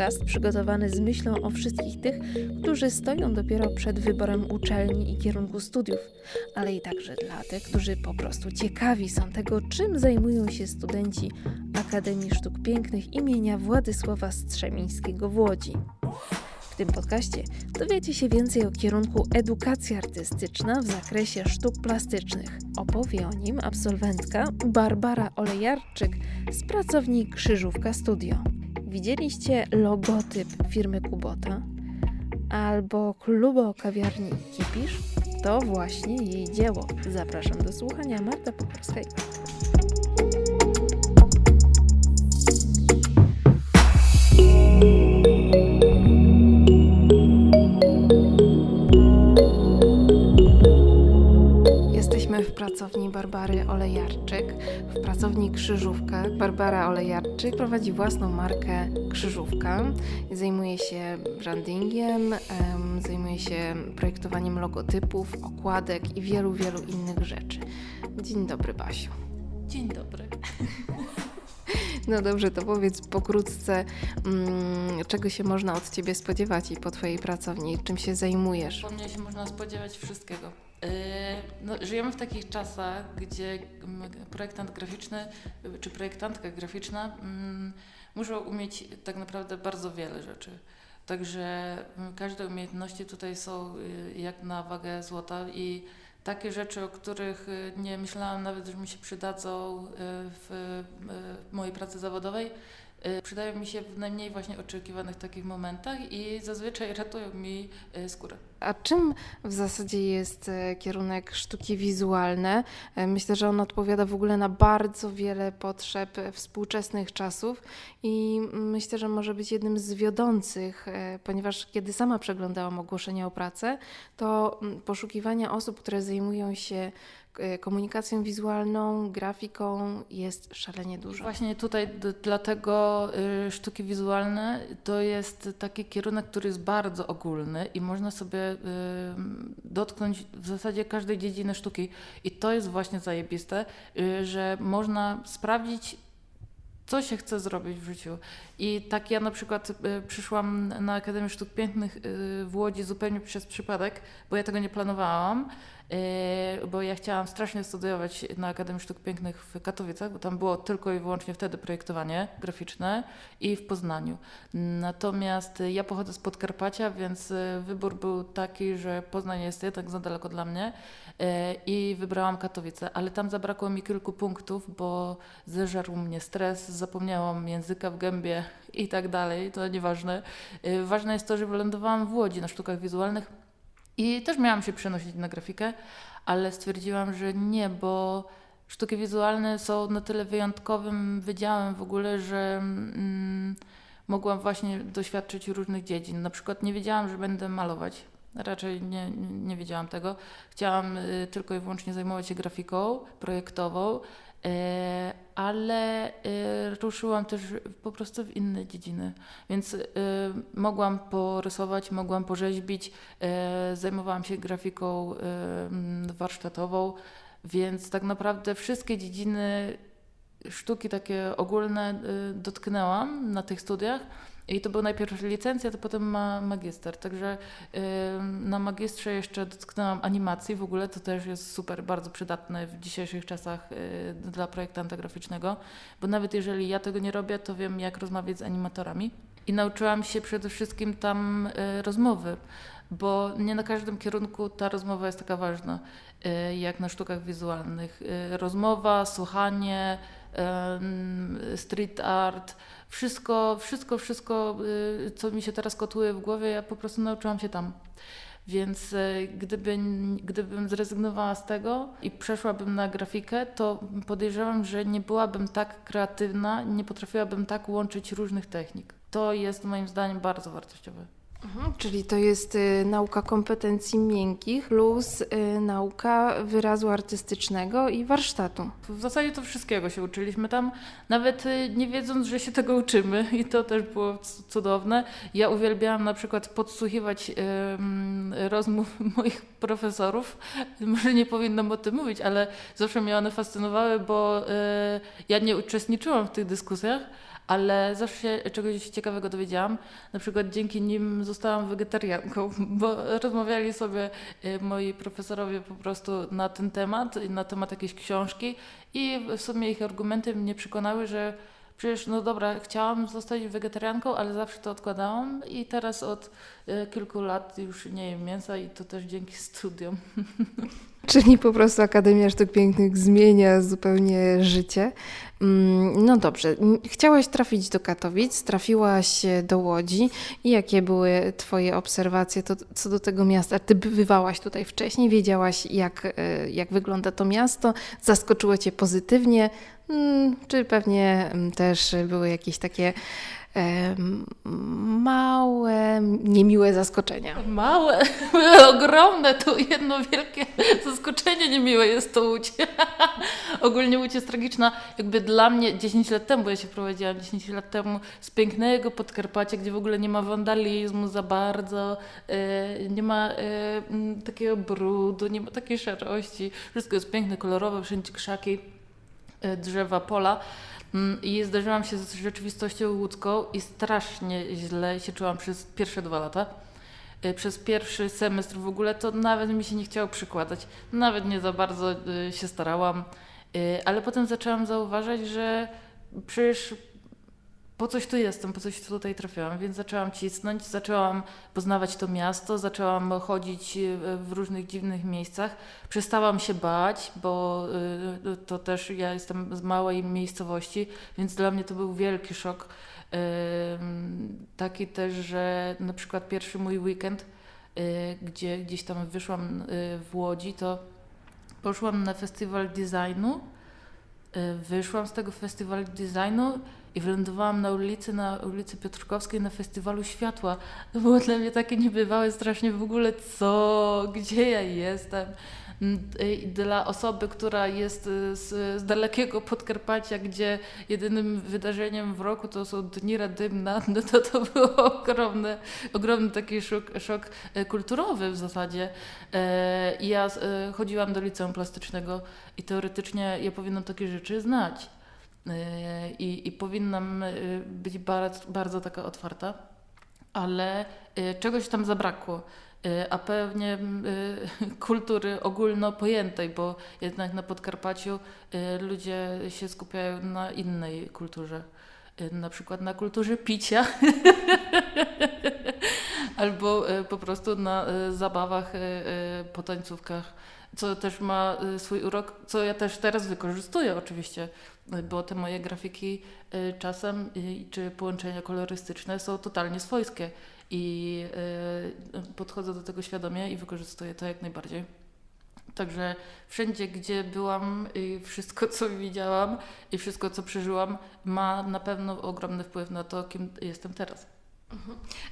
podcast przygotowany z myślą o wszystkich tych, którzy stoją dopiero przed wyborem uczelni i kierunku studiów, ale i także dla tych, którzy po prostu ciekawi są tego, czym zajmują się studenci Akademii Sztuk Pięknych imienia Władysława Strzemińskiego w Łodzi. W tym podcaście dowiecie się więcej o kierunku edukacja artystyczna w zakresie sztuk plastycznych. Opowie o nim absolwentka Barbara Olejarczyk z pracowni Krzyżówka Studio. Widzieliście logotyp firmy Kubota? Albo klubo kawiarni Kipisz? To właśnie jej dzieło. Zapraszam do słuchania Marta Pokorska. Barbary Olejarczyk, w pracowni Krzyżówka. Barbara Olejarczyk prowadzi własną markę Krzyżówka. Zajmuje się brandingiem, em, zajmuje się projektowaniem logotypów, okładek i wielu, wielu innych rzeczy. Dzień dobry, Basiu. Dzień dobry. No dobrze, to powiedz pokrótce, mm, czego się można od Ciebie spodziewać i po Twojej pracowni, czym się zajmujesz? Po mnie się można spodziewać wszystkiego. Yy, no, żyjemy w takich czasach, gdzie projektant graficzny czy projektantka graficzna mm, muszą umieć tak naprawdę bardzo wiele rzeczy. Także mm, każde umiejętności tutaj są y, jak na wagę złota i takie rzeczy, o których y, nie myślałam nawet, że mi się przydadzą y, w mojej pracy zawodowej, przydają mi się w najmniej właśnie oczekiwanych takich momentach i zazwyczaj ratują mi y, skórę. A czym w zasadzie jest e, kierunek sztuki wizualne? Myślę, że on odpowiada w ogóle na bardzo wiele potrzeb współczesnych czasów i myślę, że może być jednym z wiodących, ponieważ kiedy sama przeglądałam ogłoszenia o pracę, to mm, poszukiwania osób, które zajmują się komunikacją wizualną, grafiką jest szalenie dużo. Właśnie tutaj dlatego y, sztuki wizualne to jest taki kierunek, który jest bardzo ogólny i można sobie y, dotknąć w zasadzie każdej dziedziny sztuki. I to jest właśnie zajebiste, y, że można sprawdzić, co się chce zrobić w życiu. I tak ja na przykład y, przyszłam na Akademię Sztuk Pięknych y, w Łodzi zupełnie przez przypadek, bo ja tego nie planowałam. y, Bo ja chciałam strasznie studiować na Akademii Sztuk Pięknych w Katowicach, bo tam było tylko i wyłącznie wtedy projektowanie graficzne i w Poznaniu. Natomiast ja pochodzę z Podkarpacia, więc wybór był taki, że Poznań jest jednak za daleko dla mnie i wybrałam Katowice, ale tam zabrakło mi kilku punktów, bo zeżarł mnie stres, zapomniałam języka w gębie i tak dalej, to nieważne. Y, Ważne jest to, że wylądowałam w Łodzi na sztukach wizualnych i też miałam się przenosić na grafikę, ale stwierdziłam, że nie, bo sztuki wizualne są na tyle wyjątkowym wydziałem w ogóle, że mm, mogłam właśnie doświadczyć różnych dziedzin. Na przykład nie wiedziałam, że będę malować. Raczej nie, nie wiedziałam tego. Chciałam y, tylko i wyłącznie zajmować się grafiką projektową, y, ale y, ruszyłam też po prostu w inne dziedziny. Więc mogłam porysować, mogłam porzeźbić, zajmowałam się grafiką warsztatową, więc tak naprawdę wszystkie dziedziny sztuki takie ogólne dotknęłam na tych studiach. I to był najpierw licencja, to potem ma magister. Także y, na magistrze jeszcze dotknęłam animacji w ogóle, to też jest super, bardzo przydatne w dzisiejszych czasach y, dla projektanta graficznego, bo nawet jeżeli ja tego nie robię, to wiem jak rozmawiać z animatorami. I nauczyłam się przede wszystkim tam y, rozmowy, bo nie na każdym kierunku ta rozmowa jest taka ważna, y, jak na sztukach wizualnych. Y, Rozmowa, słuchanie, street art, wszystko, wszystko, wszystko, y, co mi się teraz kotuje w głowie, ja po prostu nauczyłam się tam. Więc y, gdyby, gdybym zrezygnowała z tego i przeszłabym na grafikę, to podejrzewam, że nie byłabym tak kreatywna, nie potrafiłabym tak łączyć różnych technik. To jest moim zdaniem bardzo wartościowe. Mhm, czyli to jest y, nauka kompetencji miękkich plus y, nauka wyrazu artystycznego i warsztatu. W zasadzie to wszystkiego się uczyliśmy tam, nawet y, nie wiedząc, że się tego uczymy i to też było cudowne. Ja uwielbiałam na przykład podsłuchiwać rozmów moich profesorów. Może nie powinnam o tym mówić, ale zawsze mnie one fascynowały, bo y, ja nie uczestniczyłam w tych dyskusjach, ale zawsze się czegoś ciekawego dowiedziałam. Na przykład dzięki nim zostałam wegetarianką, bo rozmawiali sobie y, moi profesorowie po prostu na ten temat, na temat jakiejś książki i w sumie ich argumenty mnie przekonały, że przecież no dobra, chciałam zostać wegetarianką, ale zawsze to odkładałam i teraz od y, kilku lat już nie jem mięsa i to też dzięki studiom. Czyli po prostu Akademia Sztuk Pięknych zmienia zupełnie życie. Mm, No dobrze, chciałaś trafić do Katowic, trafiłaś e, do Łodzi i jakie były Twoje obserwacje to, co do tego miasta? Ty bywałaś tutaj wcześniej, wiedziałaś jak, e, jak wygląda to miasto, zaskoczyło Cię pozytywnie, Mm, czy pewnie mm, też były jakieś takie małe, niemiłe zaskoczenia? Małe, ogromne, to jedno wielkie zaskoczenie niemiłe jest to Łódź. Ogólnie Łódź jest tragiczna, jakby dla mnie 10 lat temu, bo ja się prowadziłam 10 lat temu z pięknego Podkarpacia, gdzie w ogóle nie ma wandalizmu za bardzo, e, nie ma e, takiego brudu, nie ma takiej szarości, wszystko jest piękne, kolorowe, wszędzie krzaki, e, drzewa, pola. Mm, I zdarzyłam się z rzeczywistością łódzką i strasznie źle się czułam przez pierwsze dwa lata. Y, Przez pierwszy semestr w ogóle to nawet mi się nie chciało przykładać. Nawet nie za bardzo y, się starałam. Y, Ale potem zaczęłam zauważać, że przecież po coś tu jestem, po coś tutaj trafiłam, więc zaczęłam cisnąć, zaczęłam poznawać to miasto, zaczęłam chodzić y, w różnych dziwnych miejscach. Przestałam się bać, bo y, to też ja jestem z małej miejscowości, więc dla mnie to był wielki szok. Taki też, że na przykład pierwszy mój weekend, y, gdzie gdzieś tam wyszłam w Łodzi, to poszłam na festiwal designu. Y, Wyszłam z tego festiwalu designu i wylądowałam na ulicy, na ulicy Piotrkowskiej na festiwalu światła. To było dla mnie takie niebywałe strasznie w ogóle, co, gdzie ja jestem. I Dla osoby, która jest y, z, z dalekiego Podkarpacia, gdzie jedynym wydarzeniem w roku to są Dni Radymna, no to to był ogromny, ogromny taki szok, szok e, kulturowy w zasadzie. Ja chodziłam do liceum plastycznego i teoretycznie ja powinnam takie rzeczy znać. I, i powinnam być bardzo, bardzo taka otwarta, ale czegoś tam zabrakło. E, A pewnie e, kultury ogólnopojętej, bo jednak na Podkarpaciu e, ludzie się skupiają na innej kulturze. Na przykład na kulturze picia, albo po prostu na zabawach, e, e, po tańcówkach, co też ma swój urok, co ja też teraz wykorzystuję oczywiście, bo te moje grafiki czasem czy połączenia kolorystyczne są totalnie swojskie i e, podchodzę do tego świadomie i wykorzystuję to jak najbardziej. Także wszędzie, gdzie byłam i wszystko, co widziałam i wszystko, co przeżyłam, ma na pewno ogromny wpływ na to, kim jestem teraz.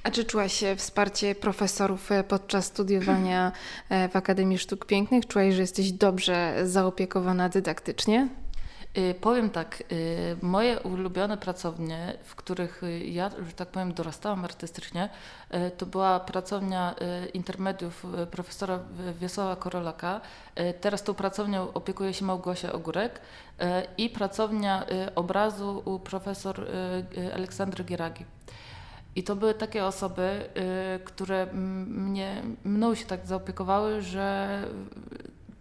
A czy czułaś wsparcie profesorów e, podczas studiowania e, w Akademii Sztuk Pięknych? Czułaś, że jesteś dobrze zaopiekowana dydaktycznie? Y, Powiem tak, y, moje ulubione pracownie, w których ja, że tak powiem, dorastałam artystycznie, y, to była pracownia intermediów profesora Wiesława Korolaka. Teraz tą pracownią opiekuje się Małgosia Ogórek i pracownia obrazu u profesor Aleksandry Gieragi. I to były takie osoby, które mnie, mną się tak zaopiekowały, że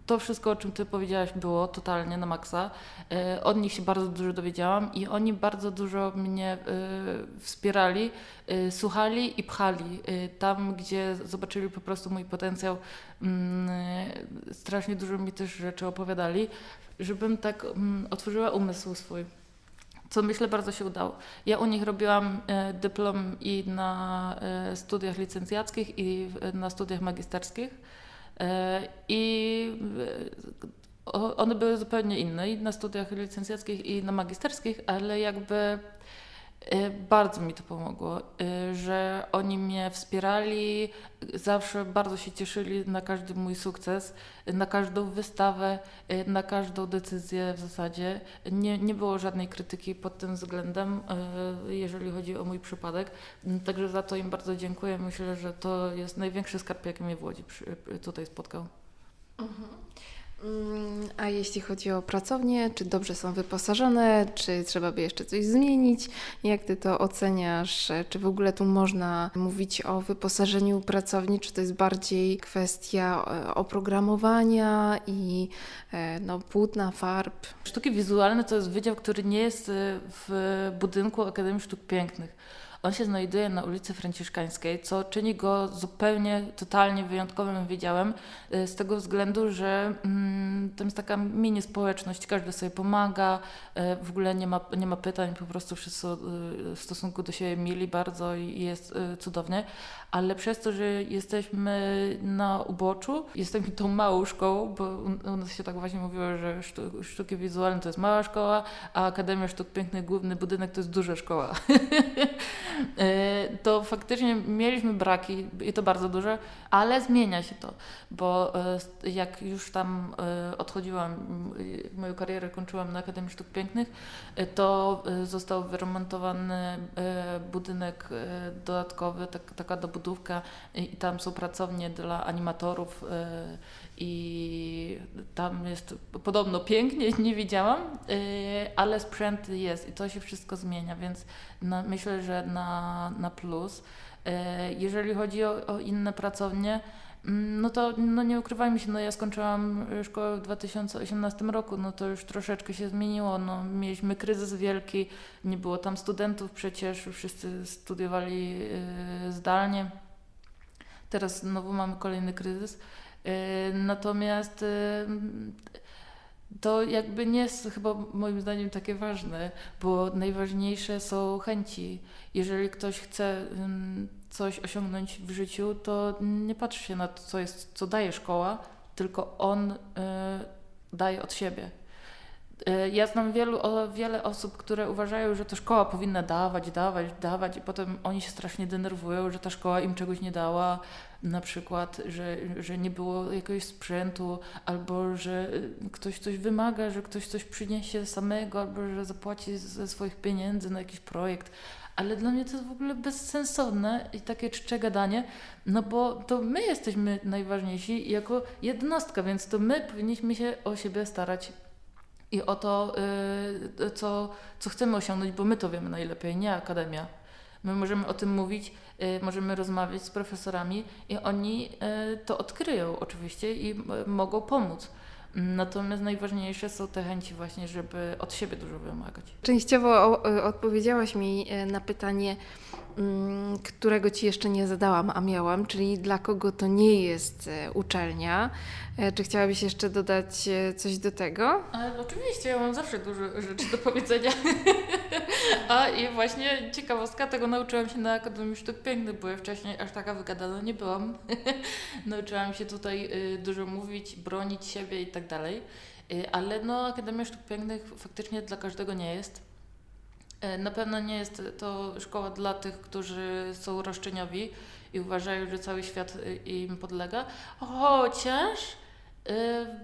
to wszystko, o czym Ty powiedziałaś, było totalnie na maksa. E, Od nich się bardzo dużo dowiedziałam i oni bardzo dużo mnie e, wspierali, e, słuchali i pchali. Tam, gdzie zobaczyli po prostu mój potencjał, mm, strasznie dużo mi też rzeczy opowiadali, żebym tak mm, otworzyła umysł swój. Co myślę bardzo się udało. Ja u nich robiłam dyplom i na studiach licencjackich, i na studiach magisterskich. E, I e, one były zupełnie inne, i na studiach licencjackich, i na magisterskich, ale jakby bardzo mi to pomogło, e, że oni mnie wspierali, zawsze bardzo się cieszyli na każdy mój sukces, na każdą wystawę, e, na każdą decyzję w zasadzie. Nie, nie było żadnej krytyki pod tym względem, jeżeli chodzi o mój przypadek. Także za to im bardzo dziękuję. Myślę, że to jest największy skarb, jaki mnie w Łodzi tutaj spotkał. Mm, A jeśli chodzi o pracownie, czy dobrze są wyposażone, czy trzeba by jeszcze coś zmienić? Jak ty to oceniasz? Czy w ogóle tu można mówić o wyposażeniu pracowni, czy to jest bardziej kwestia e, oprogramowania i e, no, płótna, farb? Sztuki wizualne to jest wydział, który nie jest y, w budynku Akademii Sztuk Pięknych. On się znajduje na ulicy Franciszkańskiej, co czyni go zupełnie, totalnie wyjątkowym wydziałem, y, z tego względu, że mm, tam jest taka mini społeczność, każdy sobie pomaga, y, w ogóle nie ma, nie ma pytań, po prostu wszyscy y, w stosunku do siebie mili bardzo i jest cudownie, ale przez to, że jesteśmy na uboczu, jesteśmy tą małą szkołą, bo u, nas się tak właśnie mówiło, że sztu, sztuki wizualne to jest mała szkoła, a Akademia Sztuk Pięknych, główny budynek to jest duża szkoła. E, to faktycznie mieliśmy braki i to bardzo duże, ale zmienia się to, bo e, jak już tam e, odchodziłam, moją karierę kończyłam na Akademii Sztuk Pięknych, to został wyremontowany budynek dodatkowy, tak, taka dobudówka i tam są pracownie dla animatorów i tam jest podobno pięknie, nie widziałam, e, ale sprzęt jest i to się wszystko zmienia, więc na, myślę, że na, na plus. E, Jeżeli chodzi o, o inne pracownie, mm, no to no nie ukrywajmy się, no ja skończyłam szkołę w 2018 roku, no to już troszeczkę się zmieniło, no mieliśmy kryzys wielki, nie było tam studentów przecież, wszyscy studiowali e, zdalnie. Teraz znowu mamy kolejny kryzys. E, Natomiast e, to jakby nie jest chyba moim zdaniem takie ważne, bo najważniejsze są chęci. Jeżeli ktoś chce coś osiągnąć w życiu, to nie patrzy się na to, co, jest, co daje szkoła, tylko on y, daje od siebie. Y, Ja znam wielu, wiele osób, które uważają, że to szkoła powinna dawać, dawać, dawać, i potem oni się strasznie denerwują, że ta szkoła im czegoś nie dała, na przykład, że, że nie było jakiegoś sprzętu, albo że ktoś coś wymaga, że ktoś coś przyniesie samego, albo że zapłaci ze swoich pieniędzy na jakiś projekt. Ale dla mnie to jest w ogóle bezsensowne i takie czcze gadanie, no bo to my jesteśmy najważniejsi jako jednostka, więc to my powinniśmy się o siebie starać i o to, y, co, co chcemy osiągnąć, bo my to wiemy najlepiej, nie akademia. My możemy o tym mówić, y, możemy rozmawiać z profesorami i oni y, to odkryją oczywiście i y, mogą pomóc. Natomiast najważniejsze są te chęci właśnie, żeby od siebie dużo wymagać. Częściowo odpowiedziałaś mi e, na pytanie, mm, którego ci jeszcze nie zadałam, a miałam, czyli dla kogo to nie jest e, uczelnia. E, Czy chciałabyś jeszcze dodać coś do tego? Ale oczywiście, ja mam zawsze dużo rzeczy do powiedzenia. A i właśnie ciekawostka, tego nauczyłam się na Akademii Sztuk Pięknych, bo ja wcześniej aż taka wygadana nie byłam. nauczyłam się tutaj y, dużo mówić, bronić siebie i tak dalej. Y, Ale no, Akademia Sztuk Pięknych faktycznie dla każdego nie jest. Y, Na pewno nie jest to szkoła dla tych, którzy są roszczeniowi i uważają, że cały świat y, im podlega. Chociaż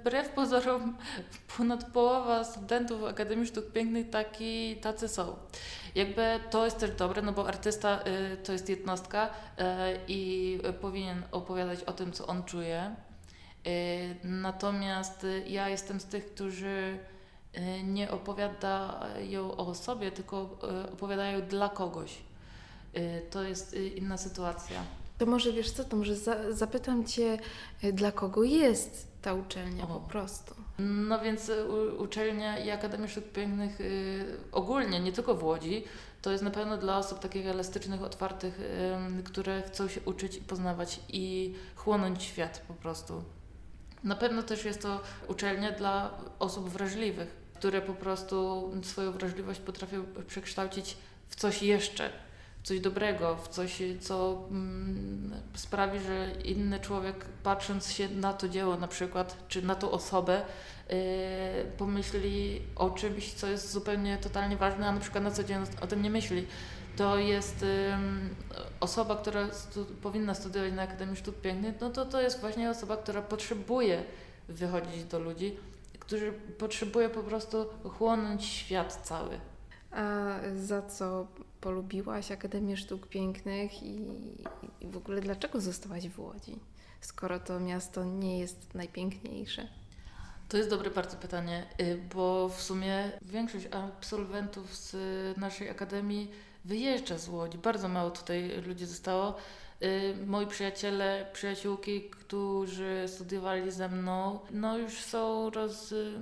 wbrew pozorom ponad połowa studentów Akademii Sztuk Pięknych taki, tacy są. Jakby to jest też dobre, no bo artysta to jest jednostka i powinien opowiadać o tym, co on czuje. Y, natomiast y, ja jestem z tych, którzy y, nie opowiadają o sobie, tylko y, opowiadają dla kogoś. Y, To jest y, inna sytuacja. To może wiesz co, to może za, zapytam Cię, dla kogo jest ta uczelnia O. po prostu. No więc y, u, uczelnia i Akademia Sztuk Pięknych y, ogólnie, nie tylko w Łodzi, to jest na pewno dla osób takich elastycznych, otwartych, ym, które chcą się uczyć i poznawać i chłonąć świat po prostu. Na pewno też jest to uczelnia dla osób wrażliwych, które po prostu swoją wrażliwość potrafią przekształcić w coś jeszcze, w coś dobrego, w coś, co mm, sprawi, że inny człowiek, patrząc się na to dzieło na przykład, czy na tą osobę, yy, pomyśli o czymś, co jest zupełnie totalnie ważne, a na przykład na co dzień o tym nie myśli. To jest osoba, która stu, powinna studiować na Akademii Sztuk Pięknych, no to to jest właśnie osoba, która potrzebuje wychodzić do ludzi, którzy potrzebuje po prostu chłonąć świat cały. A za co polubiłaś Akademię Sztuk Pięknych i, i w ogóle dlaczego zostałaś w Łodzi, skoro to miasto nie jest najpiękniejsze? To jest dobre bardzo pytanie, y, bo w sumie większość absolwentów z naszej akademii wyjeżdża z Łodzi. Bardzo mało tutaj ludzi zostało. Y, Moi przyjaciele, przyjaciółki, którzy studiowali ze mną, no już są roz, y,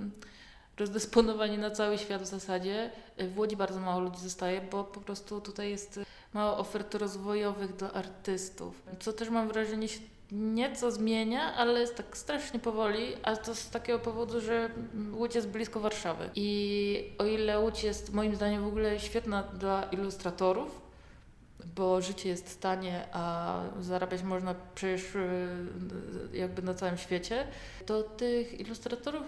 rozdysponowani na cały świat w zasadzie. W Łodzi bardzo mało ludzi zostaje, bo po prostu tutaj jest mało ofert rozwojowych dla artystów. Co też mam wrażenie się nieco zmienia, ale jest tak strasznie powoli, a to z takiego powodu, że Łódź jest blisko Warszawy. I o ile Łódź jest moim zdaniem w ogóle świetna dla ilustratorów, bo życie jest tanie, a zarabiać można przecież y, jakby na całym świecie, to tych ilustratorów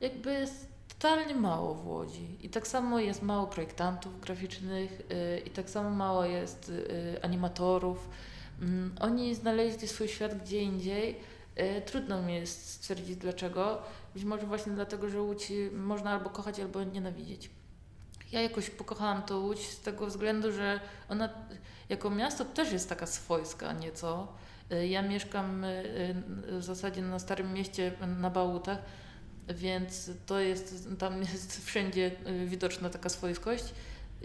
jakby jest totalnie mało w Łodzi. I tak samo jest mało projektantów graficznych, y, i tak samo mało jest y, animatorów. Mm, Oni znaleźli swój świat gdzie indziej. Y, Trudno mi jest stwierdzić dlaczego. Być może właśnie dlatego, że Łódź można albo kochać, albo nienawidzieć. Ja jakoś pokochałam tą Łódź z tego względu, że ona jako miasto też jest taka swojska nieco. Y, Ja mieszkam y, w zasadzie na Starym Mieście na Bałutach, więc to jest, tam jest wszędzie widoczna taka swojskość.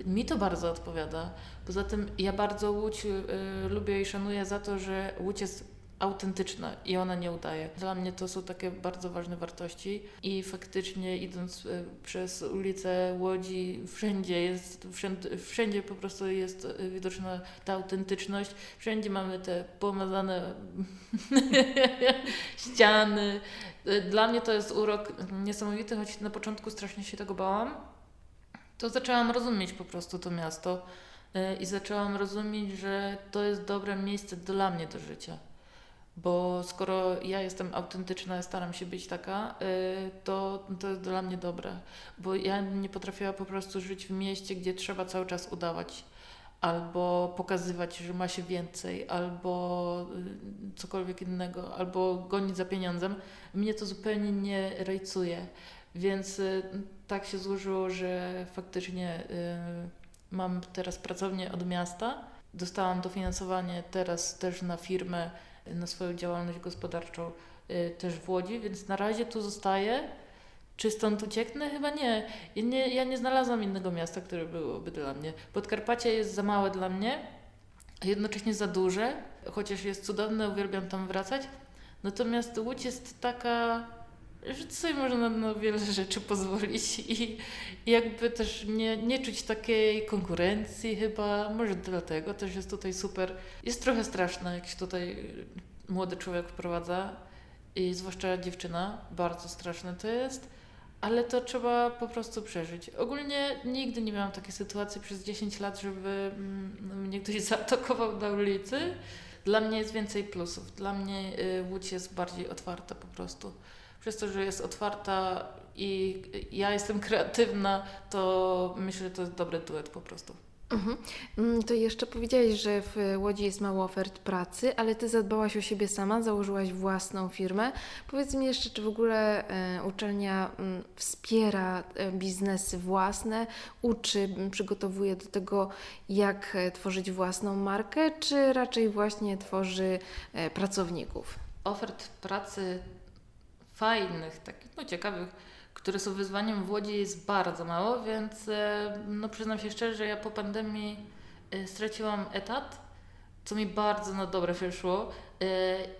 Mi to bardzo odpowiada. Poza tym ja bardzo Łódź y, lubię i szanuję za to, że Łódź jest autentyczna i ona nie udaje. Dla mnie to są takie bardzo ważne wartości i faktycznie idąc y, przez ulicę Łodzi wszędzie jest, wszędzie, wszędzie po prostu jest y, widoczna ta autentyczność. Wszędzie mamy te pomazane ściany. Y, Dla mnie to jest urok niesamowity, choć na początku strasznie się tego bałam. To zaczęłam rozumieć po prostu to miasto y, i zaczęłam rozumieć, że to jest dobre miejsce dla mnie do życia. Bo skoro ja jestem autentyczna, staram się być taka, y, to, to jest dla mnie dobre. Bo ja nie potrafiła po prostu żyć w mieście, gdzie trzeba cały czas udawać. Albo pokazywać, że ma się więcej, albo y, cokolwiek innego, albo gonić za pieniądzem. Mnie to zupełnie nie rajcuje. Więc tak się złożyło, że faktycznie y, mam teraz pracownię od miasta. Dostałam dofinansowanie teraz też na firmę, y, na swoją działalność gospodarczą y, też w Łodzi, więc na razie tu zostaję. Czy stąd ucieknę? Chyba nie. Ja, nie. ja nie znalazłam innego miasta, które byłoby dla mnie. Podkarpacie jest za małe dla mnie, a jednocześnie za duże, chociaż jest cudowne, uwielbiam tam wracać. Natomiast Łódź jest taka, że sobie można na wiele rzeczy pozwolić i jakby też nie, nie czuć takiej konkurencji chyba. Może dlatego też jest tutaj super. Jest trochę straszne, jak się tutaj y, młody człowiek wprowadza i zwłaszcza dziewczyna. Bardzo straszne to jest. Ale to trzeba po prostu przeżyć. Ogólnie nigdy nie miałam takiej sytuacji przez 10 lat, żeby mm, mnie ktoś zaatakował na ulicy. Dla mnie jest więcej plusów. Dla mnie y, Łódź jest bardziej otwarta po prostu. Przez to, że jest otwarta i ja jestem kreatywna, to myślę, że to jest dobry duet po prostu. Mhm. Mm, To jeszcze powiedziałeś, że w Łodzi jest mało ofert pracy, ale ty zadbałaś o siebie sama, założyłaś własną firmę. Powiedz mi jeszcze, czy w ogóle e, uczelnia mm, wspiera e, biznesy własne, uczy, przygotowuje do tego, jak e, tworzyć własną markę, czy raczej właśnie tworzy pracowników? Ofert pracy fajnych, takich no ciekawych, które są wyzwaniem w Łodzi jest bardzo mało, więc e, no przyznam się szczerze, że ja po pandemii e, straciłam etat, co mi bardzo na dobre wyszło e,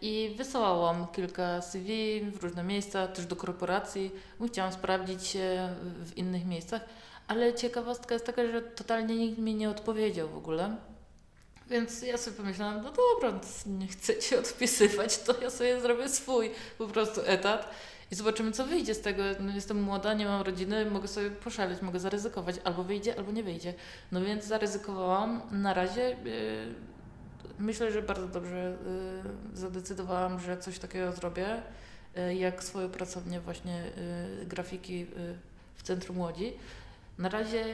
i wysyłałam kilka CV w różne miejsca, też do korporacji, bo chciałam sprawdzić się w innych miejscach, ale ciekawostka jest taka, że totalnie nikt mi nie odpowiedział w ogóle. Więc ja sobie pomyślałam, no dobra, nie chcecie odpisywać, to ja sobie zrobię swój po prostu etat i zobaczymy, co wyjdzie z tego. No, jestem młoda, nie mam rodziny, mogę sobie poszaleć, mogę zaryzykować. Albo wyjdzie, albo nie wyjdzie. No więc zaryzykowałam. Na razie yy, myślę, że bardzo dobrze yy, zadecydowałam, że coś takiego zrobię, yy, jak swoją pracownię właśnie yy, grafiki yy, w centrum Łodzi. Na razie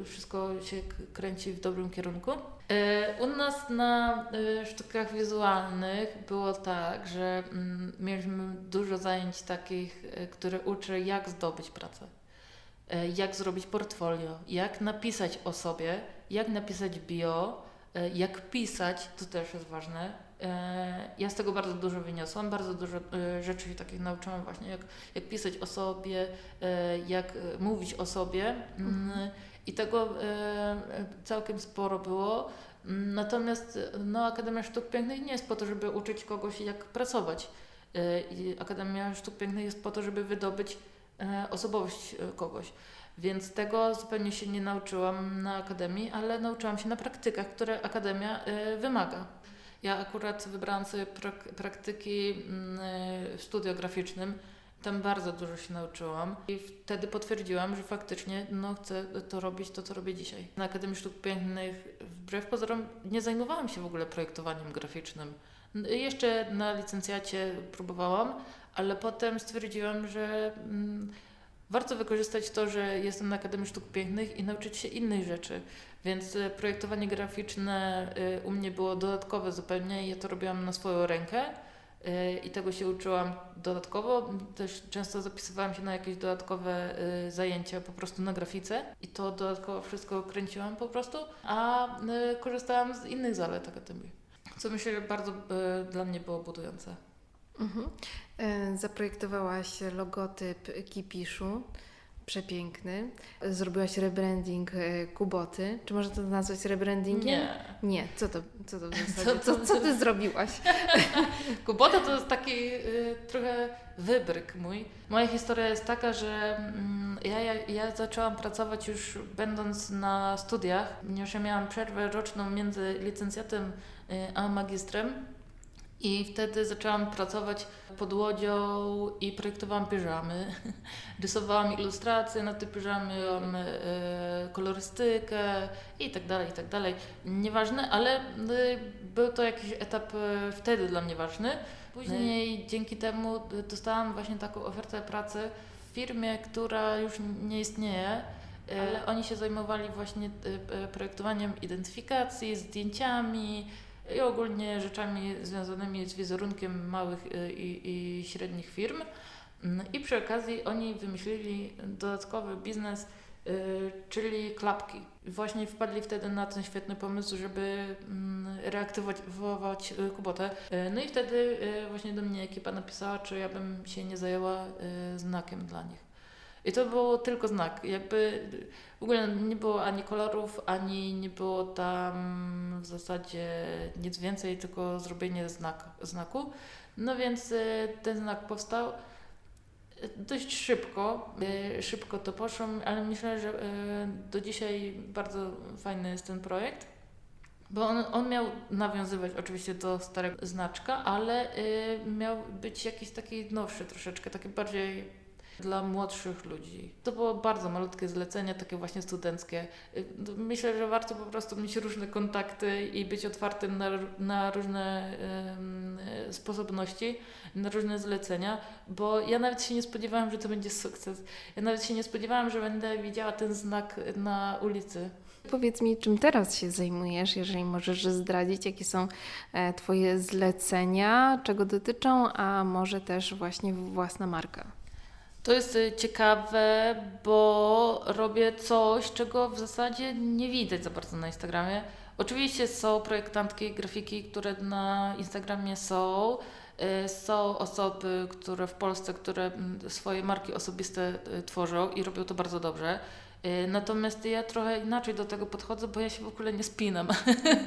y, wszystko się kręci w dobrym kierunku. Y, u nas na y, sztukach wizualnych było tak, że mm, mieliśmy dużo zajęć takich, y, które uczy jak zdobyć pracę, y, jak zrobić portfolio, jak napisać o sobie, jak napisać bio, y, jak pisać, to też jest ważne, Ja z tego bardzo dużo wyniosłam, bardzo dużo e, rzeczy się takich nauczyłam właśnie, jak, jak pisać o sobie, e, jak e, mówić o sobie mm, i tego e, całkiem sporo było. Natomiast no, Akademia Sztuk Pięknych nie jest po to, żeby uczyć kogoś jak pracować. E, Akademia Sztuk Pięknych jest po to, żeby wydobyć e, osobowość e, kogoś. Więc tego zupełnie się nie nauczyłam na akademii, ale nauczyłam się na praktykach, które akademia e, wymaga. Ja akurat wybrałam sobie prak- praktyki mm, e, w studiograficznym. Tam bardzo dużo się nauczyłam i wtedy potwierdziłam, że faktycznie no, chcę to robić, to co robię dzisiaj. Na Akademii Sztuk Pięknych, wbrew pozorom, nie zajmowałam się w ogóle projektowaniem graficznym. N- Jeszcze na licencjacie próbowałam, ale potem stwierdziłam, że mm, warto wykorzystać to, że jestem na Akademii Sztuk Pięknych i nauczyć się innych rzeczy. Więc e, projektowanie graficzne e, u mnie było dodatkowe zupełnie i ja to robiłam na swoją rękę e, i tego się uczyłam dodatkowo. Też często zapisywałam się na jakieś dodatkowe zajęcia po prostu na grafice i to dodatkowo wszystko kręciłam po prostu, a korzystałam z innych zalet Akademii. Co myślę, że bardzo dla mnie było budujące. Mhm. E, Zaprojektowałaś logotyp Kipiszu. Przepiękny. Zrobiłaś rebranding e, Kuboty. Czy można to nazwać rebrandingiem? Nie. Nie. Co to, co to w zasadzie? Co, co ty zrobiłaś? Kubota to jest taki y, trochę wybryk mój. Moja historia jest taka, że mm, ja, ja, ja zaczęłam pracować już będąc na studiach, ponieważ ja miałam przerwę roczną między licencjatem y, a magistrem. I wtedy zaczęłam pracować pod łodzią i projektowałam piżamy. Rysowałam ilustracje na te piżamy, e, kolorystykę i tak dalej, i tak dalej. Nieważne, ale e, był to jakiś etap e, wtedy dla mnie ważny. Później dzięki temu dostałam właśnie taką ofertę pracy w firmie, która już nie istnieje. Ale oni się zajmowali właśnie projektowaniem identyfikacji, zdjęciami, i ogólnie rzeczami związanymi z wizerunkiem małych y, i, i średnich firm. Mm, I przy okazji oni wymyślili dodatkowy biznes, y, czyli klapki. Właśnie wpadli wtedy na ten świetny pomysł, żeby mm, reaktywować y, Kubotę. No i wtedy właśnie do mnie ekipa napisała, czy ja bym się nie zajęła znakiem dla nich. I to było tylko znak. Jakby w ogóle nie było ani kolorów, ani nie było tam w zasadzie nic więcej, tylko zrobienie znak, znaku. No więc y, ten znak powstał y, dość szybko. Y, Szybko to poszło, ale myślę, że do dzisiaj bardzo fajny jest ten projekt. Bo on, on miał nawiązywać oczywiście do starego znaczka, ale miał być jakiś taki nowszy troszeczkę, taki bardziej dla młodszych ludzi. To było bardzo malutkie zlecenie, takie właśnie studenckie. Myślę, że warto po prostu mieć różne kontakty i być otwartym na, na różne sposobności, na różne zlecenia, bo ja nawet się nie spodziewałam, że to będzie sukces. Ja nawet się nie spodziewałam, że będę widziała ten znak na ulicy. Powiedz mi, czym teraz się zajmujesz, jeżeli możesz zdradzić, jakie są e, Twoje zlecenia, czego dotyczą, a może też właśnie własna marka. To jest y, ciekawe, bo robię coś, czego w zasadzie nie widać za bardzo na Instagramie. Oczywiście są projektantki grafiki, które na Instagramie są. Y, Są osoby, które w Polsce, które mm, swoje marki osobiste y, tworzą i robią to bardzo dobrze. Y, Natomiast ja trochę inaczej do tego podchodzę, bo ja się w ogóle nie spinam.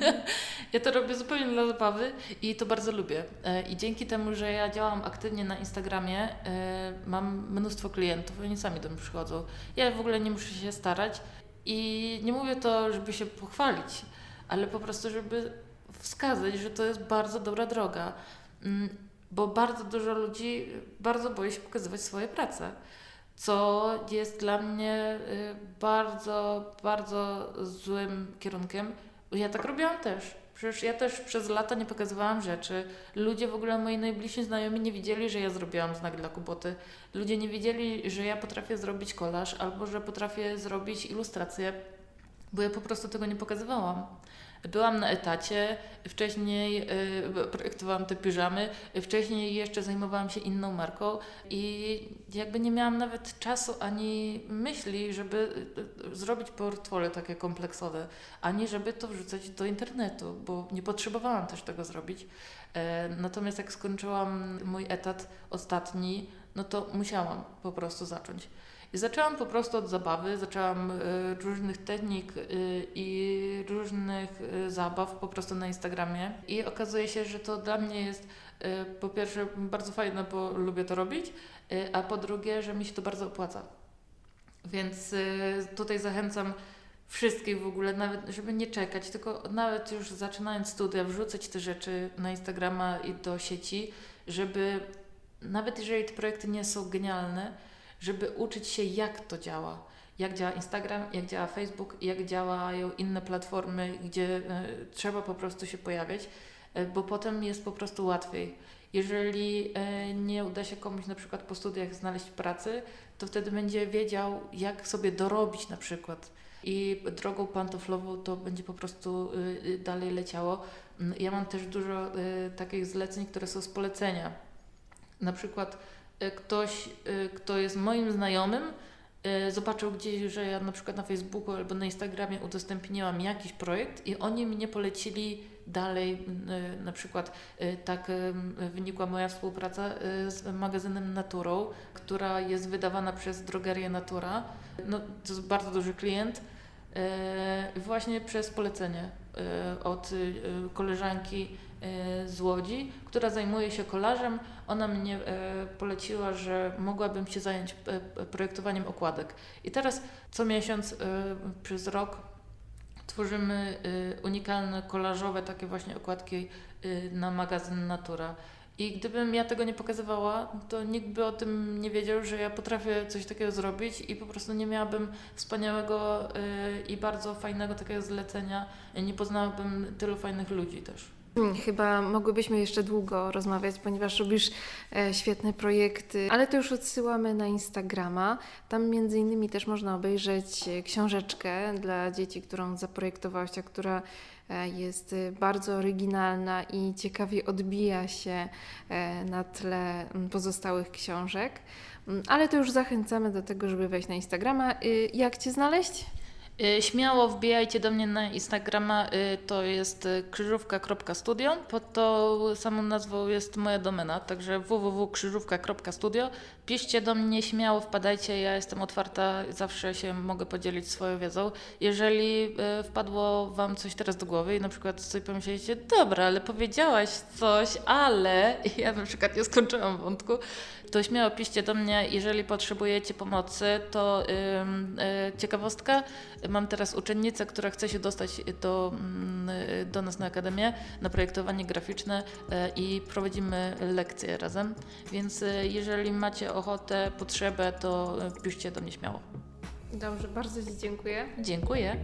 ja to robię zupełnie dla zabawy i to bardzo lubię. E, I dzięki temu, że ja działam aktywnie na Instagramie, e, mam mnóstwo klientów, oni sami do mnie przychodzą. Ja w ogóle nie muszę się starać i nie mówię to, żeby się pochwalić, ale po prostu, żeby wskazać, że to jest bardzo dobra droga. Mm, Bo bardzo dużo ludzi bardzo boi się pokazywać swoje prace co jest dla mnie y, bardzo, bardzo złym kierunkiem. Ja tak robiłam też. Przecież ja też przez lata nie pokazywałam rzeczy. Ludzie w ogóle, moi najbliżsi znajomi nie wiedzieli, że ja zrobiłam znak dla kuboty. Ludzie nie wiedzieli, że ja potrafię zrobić kolaż albo że potrafię zrobić ilustrację, bo ja po prostu tego nie pokazywałam. Byłam na etacie, wcześniej y, projektowałam te piżamy, wcześniej jeszcze zajmowałam się inną marką i jakby nie miałam nawet czasu ani myśli, żeby y, y, zrobić portfolio takie kompleksowe, ani żeby to wrzucać do internetu, bo nie potrzebowałam też tego zrobić. E, Natomiast jak skończyłam mój etat ostatni, no to musiałam po prostu zacząć. I zaczęłam po prostu od zabawy, zaczęłam e, różnych technik e, i różnych e, zabaw po prostu na Instagramie. I okazuje się, że to dla mnie jest po pierwsze bardzo fajne, bo lubię to robić, a po drugie, że mi się to bardzo opłaca. Więc tutaj zachęcam wszystkich w ogóle, nawet żeby nie czekać, tylko nawet już zaczynając studia, wrzucać te rzeczy na Instagrama i do sieci, żeby nawet jeżeli te projekty nie są genialne, żeby uczyć się jak to działa. Jak działa Instagram, jak działa Facebook, jak działają inne platformy, gdzie e, trzeba po prostu się pojawiać, e, bo potem jest po prostu łatwiej. Jeżeli e, nie uda się komuś na przykład po studiach znaleźć pracy, to wtedy będzie wiedział, jak sobie dorobić na przykład. I drogą pantoflową to będzie po prostu dalej leciało. Mm, Ja mam też dużo takich zleceń, które są z polecenia. Na przykład ktoś, y, kto jest moim znajomym, y, zobaczył gdzieś, że ja na przykład na Facebooku albo na Instagramie udostępniłam jakiś projekt i oni mnie polecili dalej. y, Na przykład y, tak y, wynikła moja współpraca y, z magazynem Naturą, która jest wydawana przez drogerię Natura. No, to jest bardzo duży klient. y, Właśnie przez polecenie y, od y, koleżanki y, z Łodzi, która zajmuje się kolarzem. Ona mnie e, poleciła, że mogłabym się zająć e, projektowaniem okładek. I teraz co miesiąc przez rok tworzymy unikalne kolażowe takie właśnie okładki na magazyn Natura. I gdybym ja tego nie pokazywała, to nikt by o tym nie wiedział, że ja potrafię coś takiego zrobić i po prostu nie miałabym wspaniałego i bardzo fajnego takiego zlecenia. Nie poznałabym tylu fajnych ludzi też. Hmm, Chyba mogłybyśmy jeszcze długo rozmawiać, ponieważ robisz e, świetne projekty, ale to już odsyłamy na Instagrama. Tam między innymi też można obejrzeć e, książeczkę dla dzieci, którą zaprojektowałaś, a która e, jest bardzo oryginalna i ciekawie odbija się na tle pozostałych książek. Mm, Ale to już zachęcamy do tego, żeby wejść na Instagrama. Y, Jak Cię znaleźć? Y, Śmiało wbijajcie do mnie na Instagrama, y, to jest y, krzyżówka.studio. Pod tą samą nazwą jest moja domena, także www.krzyżówka.studio. Piszcie do mnie śmiało, wpadajcie, ja jestem otwarta, zawsze się mogę podzielić swoją wiedzą. Jeżeli wpadło Wam coś teraz do głowy i na przykład sobie pomyśleliście, dobra, ale powiedziałaś coś, ale ja na przykład nie skończyłam wątku, to śmiało piszcie do mnie, jeżeli potrzebujecie pomocy, to ym, y, ciekawostka, mam teraz uczennicę, która chce się dostać do, mm, do nas na Akademię na projektowanie graficzne y, i prowadzimy lekcje razem, więc y, jeżeli macie ochotę, potrzebę, to piszcie do mnie śmiało. Dobrze, bardzo Ci dziękuję. Dziękuję.